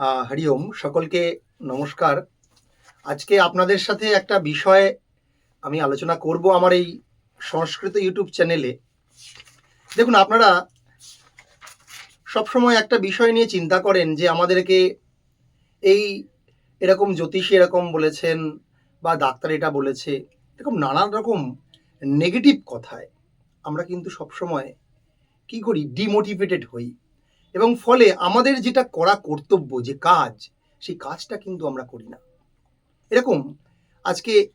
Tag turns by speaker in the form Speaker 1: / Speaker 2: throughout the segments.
Speaker 1: আহ, হরি ওম সকলকে নমস্কার। আজকে আপনাদের সাথে একটা বিষয় আমি আলোচনা করব আমার এই সংস্কৃত ইউটিউব চ্যানেলে। দেখুন আপনারা সবসময় একটা বিষয় নিয়ে চিন্তা করেন যে আমাদেরকে এই এরকম জ্যোতিষী এরকম বলেছেন বা ডাক্তার এটা বলেছে এরকম নানান রকম নেগেটিভ কথায় আমরা কিন্তু সবসময় কি করি? ডিমোটিভেটেড হই। এবং ফলে আমাদের যেটা করা কর্তব্য, যে কাজ, সেই কাজটা কিন্তু আমরা করি না। এরকম আজকে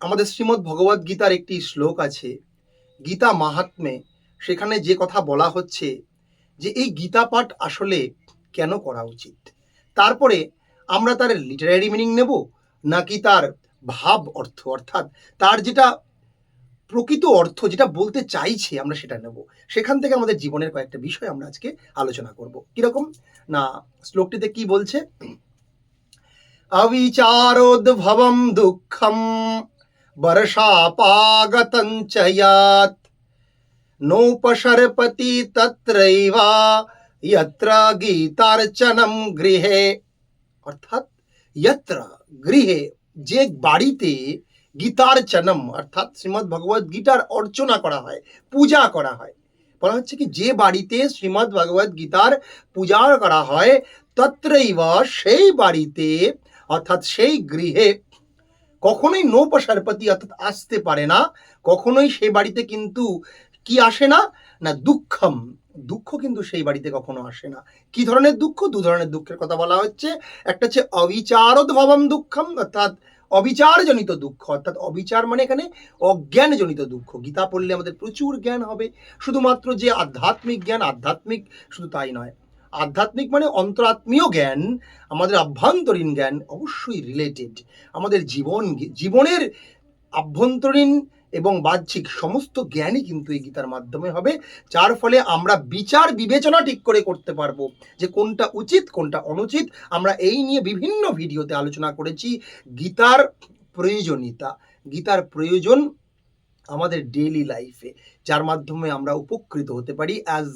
Speaker 1: আমাদের শ্রীমদ্ ভগবদ গীতার একটি শ্লোক আছে, গীতা মাহাত্মে, সেখানে যে কথা বলা হচ্ছে, যে এই গীতা পাঠ আসলে কেন করা উচিত? তারপরে আমরা তার লিটারারি মিনিং নেব, নাকি তার ভাব অর্থ? অর্থাৎ তার যেটা প্রকৃত অর্থ যেটা বলতে চাইছে আমরা সেটা নেব। সেখান থেকে আমাদের জীবনের কয়েকটা বিষয় আমরা আজকে আলোচনা করব। কীরকম? না, শ্লোকটিতে কি বলছে? অবিচারোদ্ভবম দুঃখম বর্ষাপাগতং চ ইয়াত। নোপসরপতি তত্রৈবা যত্র গীতার্চনম গৃহে। অর্থাৎ যত্র গৃহে যে বাড়িতে গীতার্চনম অর্থাৎ শ্রীমদ্ ভগবত গীতার অর্চনা করা হয়, পূজা করা হয়। বলা হচ্ছে কি, যে বাড়িতে শ্রীমদ্ ভগবত গীতার পূজা করা হয়, তত্রৈব সেই বাড়িতে, অর্থাৎ সেই গৃহে, কখনোই নৌপসারপতি অর্থাৎ আসতে পারে না, কখনোই সেই বাড়িতে কিন্তু কি আসে না না দুঃখম। দুঃখ কিন্তু সেই বাড়িতে কখনো আসে না। কি ধরনের দুঃখ? দু ধরনের দুঃখের কথা বলা হচ্ছে। একটা হচ্ছে অবিচারোদ্ভবম দুঃখম, অর্থাৎ অবিচারজনিত দুঃখ, অর্থাৎ অবিচার মানে এখানে অজ্ঞানজনিত দুঃখ। গীতা পড়লে আমাদের প্রচুর জ্ঞান হবে। শুধুমাত্র যে আধ্যাত্মিক জ্ঞান, আধ্যাত্মিক শুধু তাই নয়, আধ্যাত্মিক মানে অন্তরাত্মীয় জ্ঞান, আমাদের আভ্যন্তরীণ জ্ঞান, অবশ্যই রিলেটেড আমাদের জীবন, জীবনের আভ্যন্তরীণ এবং বাহ্যিক সমস্ত জ্ঞানই কিন্তু এই গীতার মাধ্যমে হবে, যার ফলে আমরা বিচার বিবেচনা ঠিক করে করতে পারব যে কোনটা উচিত, কোনটা অনুচিত। আমরা এই নিয়ে বিভিন্ন ভিডিওতে আলোচনা করেছি। গীতার প্রয়োজনীয়তা, গীতার প্রয়োজন আমাদের ডেইলি লাইফে যার মাধ্যমে আমরা উপকৃত হতে পারি। অ্যাজ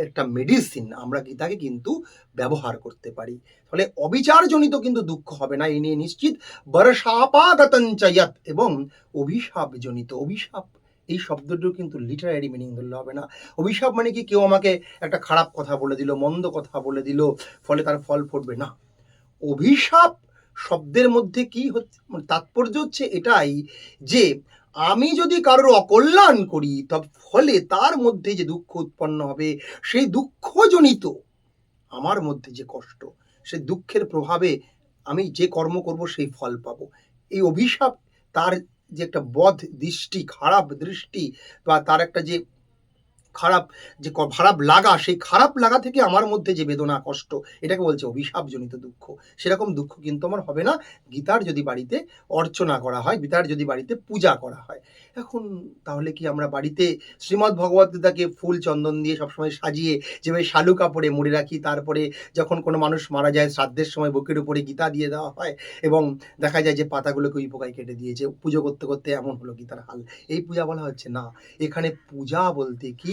Speaker 1: একটা মেডিসিন আমরা গীতাকে কিন্তু ব্যবহার করতে পারি। ফলে অবিচারজনিত কিন্তু দুঃখ হবে না, এই নিয়ে নিশ্চিত বর্ষাপাগতঞ্চয়ত এবং অভিশাপজনিত। অভিশাপ, এই শব্দটিও কিন্তু লিটারারি মিনিং ধরলে হবে না। অভিশাপ মানে কি? কেউ আমাকে একটা খারাপ কথা বলে দিল, মন্দ কথা বলে দিল, ফলে তার ফল ফুটবে না। অভিশাপ শব্দের মধ্যে কি হচ্ছে? মানে তাৎপর্য হচ্ছে এটাই যে আমি যদি কারোর অকল্যাণ করি, তবে ফলে তার মধ্যে যে দুঃখ উৎপন্ন হবে, সেই দুঃখজনিত আমার মধ্যে যে কষ্ট, সে দুঃখের প্রভাবে আমি যে কর্ম করব, সেই ফল পাবো। এই অভিশাপ, তার যে একটা বধ দৃষ্টি, খারাপ দৃষ্টি, বা তার একটা যে খারাপ যে খারাপ লাগা, সেই খারাপ লাগা থেকে আমার মধ্যে যে বেদনা, কষ্ট, এটাকে বলছে অভিশাপজনিত দুঃখ। সেরকম দুঃখ কিন্তু আমার হবে না। গীতার যদি বাড়িতে অর্চনা করা হয়, গীতার যদি বাড়িতে পূজা করা হয়, এখন তাহলে কি আমরা বাড়িতে শ্রীমদ্ ভগবত গীতাকে ফুল, চন্দন দিয়ে সবসময় সাজিয়ে, যেভাবে শালু কাপড়ে মুড়ে রাখি, তারপরে যখন কোনো মানুষ মারা যায়, শ্রাদ্ধের সময় বুকের উপরে গীতা দিয়ে দেওয়া হয় এবং দেখা যায় যে পাতাগুলোকে ওই পোকায় কেটে দিয়েছে, পুজো করতে করতে এমন হলো গীতার হাল। এই পূজা বলা হচ্ছে না। এখানে পূজা বলতে কি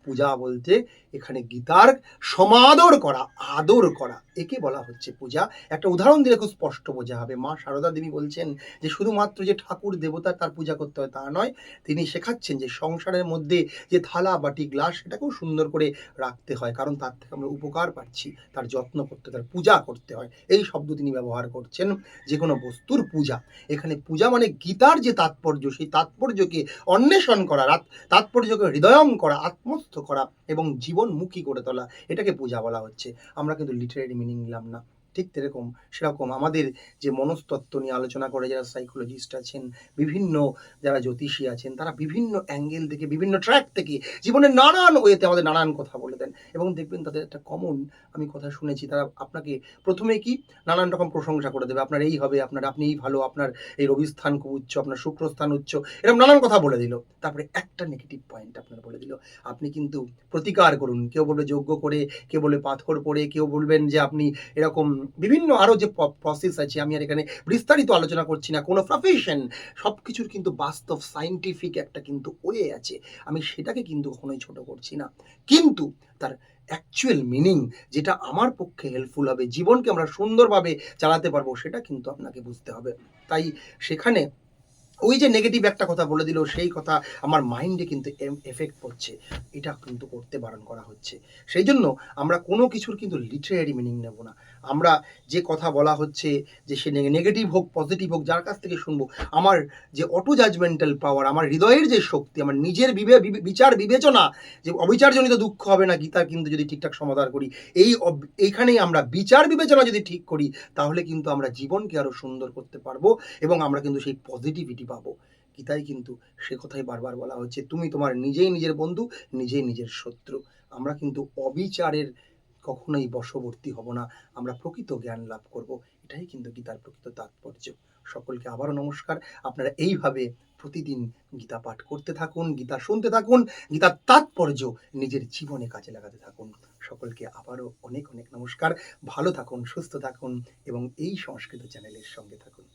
Speaker 1: পূজা বলতে এখানে গীতার সমাদর করা, আদর করা, একে বলা হচ্ছে পূজা। একটা উদাহরণ দিলে খুব স্পষ্ট বোঝা হবে। মা সারদা দেবী বলছেন যে, শুধুমাত্র যে ঠাকুর দেবতা তার পূজা করতে হয় তা নয়, তিনি শেখাচ্ছেন যে সংসারের মধ্যে যে থালা, বাটি, গ্লাস, সেটাকেও সুন্দর করে রাখতে হয়। কারণ তার থেকে আমরা উপকার পাচ্ছি, তার যত্ন করতে, তার পূজা করতে হয়। এই শব্দ তিনি ব্যবহার করছেন যে কোনো বস্তুর পূজা। এখানে পূজা মানে গীতার যে তাৎপর্য, সেই তাৎপর্যকে অন্বেষণ করা, তাৎপর্যকে হৃদয়ম করা আত্মস্থ করা এবং জীবনমুখী করে তোলা, এটাকে পূজা বলা হচ্ছে। আমরা কিন্তু লিটারেরি মিনিং নিলাম না। ঠিক সেরকম সেরকম আমাদের যে মনস্তত্ত্ব নিয়ে আলোচনা করে যারা সাইকোলজিস্ট আছেন, বিভিন্ন যারা জ্যোতিষী আছেন, তারা বিভিন্ন অ্যাঙ্গেল থেকে, বিভিন্ন ট্র্যাক থেকে জীবনের নানান ওয়েতে আমাদের নানান কথা বলে দেন। এবং দেখবেন তাদের একটা কমন আমি কথা শুনেছি, তারা আপনাকে প্রথমে কি নানান রকম প্রশংসা করে দেবে, আপনার এই হবে, আপনার আপনি এই ভালো, আপনার এই রবিস্থান খুব উচ্চ, আপনার শুক্রস্থান উচ্চ, এরকম নানান কথা বলে দিল। তারপরে একটা নেগেটিভ পয়েন্ট আপনার বলে দিল। আপনি কিন্তু প্রতিকার করুন, কেউ বলবে যোগ্য করে, কেউ বলবে পাথর পরে, কেউ বলবেন যে আপনি এরকম বিভিন্ন আরও যে প্রসেস আছে, আমি আর এখানে বিস্তারিত আলোচনা করছি না। কোনো প্রফেশন সব কিছুর কিন্তু বাস্তব সাইন্টিফিক একটা কিন্তু ওয়ে আছে। আমি সেটাকে কিন্তু কখনোই ছোট করছি না। কিন্তু তার অ্যাকচুয়াল মিনিং যেটা আমার পক্ষে হেল্পফুল হবে, জীবনকে আমরা সুন্দরভাবে চালাতে পারব, সেটা কিন্তু আপনাকে বুঝতে হবে। তাই সেখানে ওই যে নেগেটিভ একটা কথা বলে দিল, সেই কথা আমার মাইন্ডে কিন্তু এফেক্ট পড়ছে। এটা কিন্তু করতে বারণ করা হচ্ছে। সেই জন্য আমরা কোনো কিছুর কিন্তু লিটারেরি মিনিং নেব না। আমরা যে কথা বলা হচ্ছে, যে সে নেগেটিভ হোক পজিটিভ হোক, যার কাছ থেকে শুনব, আমার যে অটো জাজমেন্টাল পাওয়ার আমার হৃদয়ের যে শক্তি, আমার নিজের বিবে বিচার বিবেচনা, যে অবিচারজনিত দুঃখ হবে না গীতার কিন্তু যদি ঠিকঠাক সমাধান করি, এই এইখানেই আমরা বিচার বিবেচনা যদি ঠিক করি, তাহলে কিন্তু আমরা জীবনকে আরও সুন্দর করতে পারব এবং আমরা কিন্তু সেই পজিটিভিটি পাবো। গীতায় কিন্তু সে কথাই বারবার বলা হচ্ছে তুমি তোমার নিজেই নিজের বন্ধু, নিজেই নিজের শত্রু। আমরা কিন্তু অবিচারের কখনোই বশবর্তী হব না, আমরা প্রকৃত জ্ঞান লাভ করব। এটাই কিন্তু গীতার প্রকৃত তাৎপর্য। সকলকে আবারও নমস্কার। আপনারা এইভাবে প্রতিদিন গীতা পাঠ করতে থাকুন, গীতা শুনতে থাকুন, গীতার তাৎপর্য নিজের জীবনে কাজে লাগাতে থাকুন। সকলকে আবারও অনেক অনেক নমস্কার। ভালো থাকুন, সুস্থ থাকুন এবং এই সংস্কৃত চ্যানেলের সঙ্গে থাকুন।